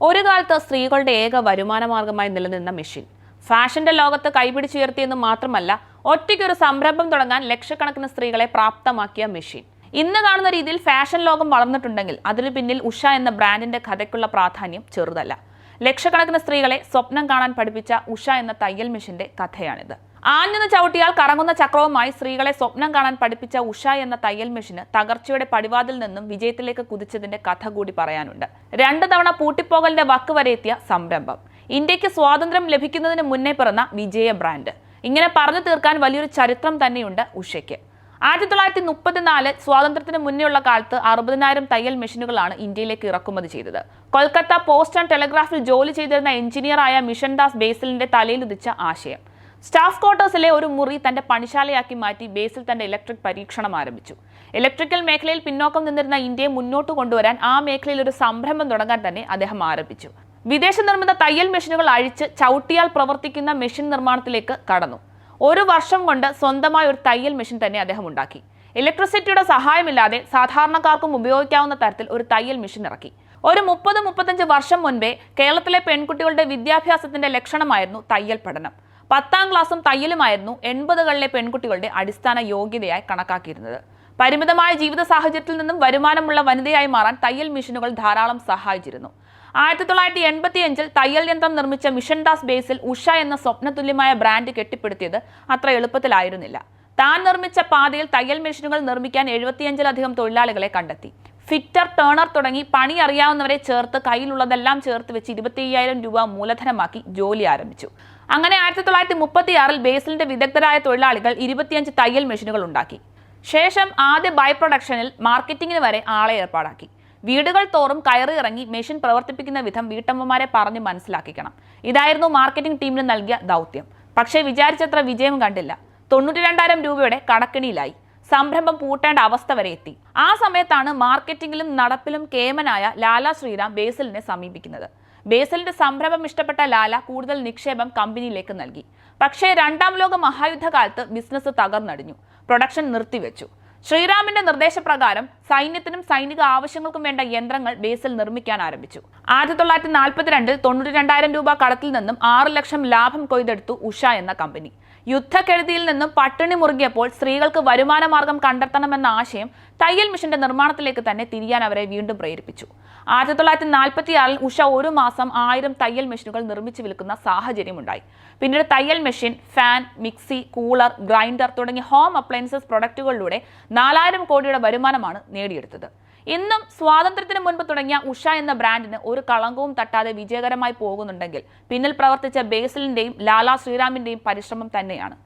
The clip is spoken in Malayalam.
ഒരു കാലത്ത് സ്ത്രീകളുടെ ഏക വരുമാന മാർഗമായി നിലനിന്ന മെഷീൻ. ഫാഷന്റെ ലോകത്ത് കൈപിടിച്ചുയർത്തിയെന്ന് മാത്രമല്ല ഒറ്റയ്ക്കൊരു സംരംഭം തുടങ്ങാൻ ലക്ഷക്കണക്കിന് സ്ത്രീകളെ പ്രാപ്തമാക്കിയ മെഷീൻ. ഇന്ന് കാണുന്ന രീതിയിൽ ഫാഷൻ ലോകം വളർന്നിട്ടുണ്ടെങ്കിൽ അതിനു പിന്നിൽ ഉഷ എന്ന ബ്രാൻഡിന്റെ കഥയ്ക്കുള്ള പ്രാധാന്യം ചെറുതല്ല. ലക്ഷക്കണക്കിന് സ്ത്രീകളെ സ്വപ്നം കാണാൻ പഠിപ്പിച്ച ഉഷ എന്ന തയ്യൽ മെഷീന്റെ കഥയാണിത്. ആഞ്ഞെന്ന് ചവിട്ടിയാൽ കറങ്ങുന്ന ചക്രവുമായി സ്ത്രീകളെ സ്വപ്നം കാണാൻ പഠിപ്പിച്ച ഉഷ എന്ന തയ്യൽ മെഷീന് തകർച്ചയുടെ പടിവാതിൽ നിന്നും വിജയത്തിലേക്ക് കുതിച്ചതിന്റെ കഥ കൂടി പറയാനുണ്ട്. രണ്ട് തവണ പൂട്ടിപ്പോകലിന്റെ വക്ക് വരെ എത്തിയ സംരംഭം. ഇന്ത്യയ്ക്ക് സ്വാതന്ത്ര്യം ലഭിക്കുന്നതിന് മുന്നേ പിറന്ന വിജയ ബ്രാൻഡ്. ഇങ്ങനെ പറഞ്ഞു തീർക്കാൻ വലിയൊരു ചരിത്രം തന്നെയുണ്ട് ഉഷയ്ക്ക്. ആയിരത്തി തൊള്ളായിരത്തി മുപ്പത്തിനാല് സ്വാതന്ത്ര്യത്തിന് മുന്നേയുള്ള കാലത്ത് അറുപതിനായിരം തയ്യൽ മെഷീനുകളാണ് ഇന്ത്യയിലേക്ക് ഇറക്കുമതി ചെയ്തത്. കൊൽക്കത്ത പോസ്റ്റ് ആൻഡ് ടെലഗ്രാഫിൽ ജോലി ചെയ്തിരുന്ന എഞ്ചിനീയറായ മിഷൻ ദാസ് ബേസിലിന്റെ തലയിലുദിച്ച ആശയം. സ്റ്റാഫ് ക്വാർട്ടേഴ്സിലെ ഒരു മുറി തന്റെ പണിശാലയാക്കി മാറ്റി ബേസിൽ തന്റെ ഇലക്ട്രിക് പരീക്ഷണം ആരംഭിച്ചു. ഇലക്ട്രിക്കൽ മേഖലയിൽ പിന്നോക്കം നിന്നിരുന്ന ഇന്ത്യയെ മുന്നോട്ട് കൊണ്ടുവരാൻ ആ മേഖലയിൽ ഒരു സംരംഭം തുടങ്ങാൻ തന്നെ അദ്ദേഹം ആരംഭിച്ചു. വിദേശ നിർമ്മിത തയ്യൽ മെഷീനുകൾ അഴിച്ച് ചവിട്ടിയാൽ പ്രവർത്തിക്കുന്ന മെഷീൻ നിർമ്മാണത്തിലേക്ക് കടന്നു. ഒരു വർഷം കൊണ്ട് സ്വന്തമായ ഒരു തയ്യൽ മെഷീൻ തന്നെ അദ്ദേഹം ഉണ്ടാക്കി. ഇലക്ട്രിസിറ്റിയുടെ സഹായമില്ലാതെ സാധാരണക്കാർക്കും ഉപയോഗിക്കാവുന്ന തരത്തിൽ ഒരു തയ്യൽ മെഷീൻ ഇറക്കി. ഒരു മുപ്പത് മുപ്പത്തഞ്ച് വർഷം മുൻപേ കേരളത്തിലെ പെൺകുട്ടികളുടെ വിദ്യാഭ്യാസത്തിന്റെ ലക്ഷണമായിരുന്നു തയ്യൽ പഠനം. പത്താം ക്ലാസ്സും തയ്യലുമായിരുന്നു എൺപതുകളിലെ പെൺകുട്ടികളുടെ അടിസ്ഥാന യോഗ്യതയായി കണക്കാക്കിയിരുന്നത്. പരിമിതമായ ജീവിത സാഹചര്യത്തിൽ നിന്നും വരുമാനമുള്ള വനിതയായി മാറാൻ തയ്യൽ മിഷനുകൾ ധാരാളം സഹായിച്ചിരുന്നു. ആയിരത്തി തൊള്ളായിരത്തി എൺപത്തി അഞ്ചിൽ തയ്യൽ യന്ത്രം നിർമ്മിച്ച മിഷൻ ദാസ് ബേസിൽ ഉഷ എന്ന സ്വപ്നതുല്യമായ ബ്രാൻഡ് കെട്ടിപ്പടുത്തിയത് അത്ര എളുപ്പത്തിലായിരുന്നില്ല. താൻ നിർമ്മിച്ച പാതയിൽ തയ്യൽ മെഷീനുകൾ നിർമ്മിക്കാൻ എഴുപത്തിയഞ്ചിലധികം തൊഴിലാളികളെ കണ്ടെത്തി. ഫിറ്റർ ടേണർ തുടങ്ങി പണി അറിയാവുന്നവരെ ചേർത്ത് കയ്യിലുള്ളതെല്ലാം ചേർത്ത് വെച്ച് ഇരുപത്തി അയ്യായിരം രൂപ മൂലധനമാക്കി ജോലി ആരംഭിച്ചു. അങ്ങനെ ആയിരത്തി തൊള്ളായിരത്തി മുപ്പത്തിയാറിൽ ബേസിലിന്റെ വിദഗ്ധരായ തൊഴിലാളികൾ ഇരുപത്തിയഞ്ച് തയ്യൽ മെഷീനുകൾ ഉണ്ടാക്കി. ശേഷം ആദ്യ ബൈ പ്രൊഡക്ഷനിൽ മാർക്കറ്റിംഗിന് വരെ ആളെ ഏർപ്പാടാക്കി. വീടുകൾ തോറും കയറി ഇറങ്ങി മെഷീൻ പ്രവർത്തിപ്പിക്കുന്ന വിധം വീട്ടമ്മമാരെ പറഞ്ഞ് മനസ്സിലാക്കിക്കണം. ഇതായിരുന്നു മാർക്കറ്റിംഗ് ടീമിന് നൽകിയ ദൗത്യം. പക്ഷേ വിചാരിച്ചത്ര വിജയം കണ്ടില്ല. തൊണ്ണൂറ്റി രണ്ടായിരം രൂപയുടെ കടക്കിണിയിലായി. സംരംഭം പൂട്ടേണ്ട അവസ്ഥ വരെ എത്തി. ആ സമയത്താണ് മാർക്കറ്റിംഗിലും നടപ്പിലും കേമനായ ലാല ശ്രീറാം ബേസലിനെ സമീപിക്കുന്നത്. ബേസലിന്റെ സംരംഭം ഇഷ്ടപ്പെട്ട ലാല കൂടുതൽ നിക്ഷേപം കമ്പനിയിലേക്ക് നൽകി. പക്ഷേ രണ്ടാം ലോക മഹായുദ്ധകാലത്ത് ബിസിനസ് തകർന്നടിഞ്ഞു. പ്രൊഡക്ഷൻ നിർത്തിവെച്ചു. ശ്രീറാമിന്റെ നിർദ്ദേശപ്രകാരം സൈന്യത്തിനും സൈനിക ആവശ്യങ്ങൾക്കും വേണ്ട യന്ത്രങ്ങൾ ബേസിൽ നിർമ്മിക്കാൻ ആരംഭിച്ചു. ആയിരത്തി തൊള്ളായിരത്തി നാൽപ്പത്തിരണ്ടിൽ തൊണ്ണൂറ്റി രണ്ടായിരം രൂപ കടത്തിൽ നിന്നും ആറ് ലക്ഷം ലാഭം കൊയ്തെടുത്തു ഉഷ എന്ന കമ്പനി. യുദ്ധക്കെടുതിയിൽ നിന്നും പട്ടിണി മുറുകിയപ്പോൾ സ്ത്രീകൾക്ക് വരുമാന മാർഗം കണ്ടെത്തണമെന്ന ആശയം തയ്യൽ മിഷന്റെ നിർമ്മാണത്തിലേക്ക് തന്നെ തിരിയാൻ അവരെ വീണ്ടും പ്രേരിപ്പിച്ചു. ആയിരത്തി തൊള്ളായിരത്തി നാൽപ്പത്തി ആറിൽ ഉഷ ഒരു മാസം ആയിരം തയ്യൽ മെഷീനുകൾ നിർമ്മിച്ചു വിൽക്കുന്ന സാഹചര്യമുണ്ടായി. പിന്നീട് തയ്യൽ machine fan mixie cooler grinder തുടങ്ങിയ ഹോം അപ്ലയൻസസ് പ്രൊഡക്റ്റുകളിലൂടെ നാലായിരം കോടിയുടെ വരുമാനമാണ് നേടിയെടുത്തത്. ഇന്നും സ്വാതന്ത്ര്യത്തിന് മുൻപ് തുടങ്ങിയ ഉഷ എന്ന ബ്രാൻഡിന് ഒരു കളങ്കവും തട്ടാതെ വിജയകരമായി പോകുന്നുണ്ടെങ്കിൽ പിന്നിൽ പ്രവർത്തിച്ച ബേസിലിന്റെയും ലാലാ ശ്രീറാമിന്റെയും പരിശ്രമം തന്നെയാണ്.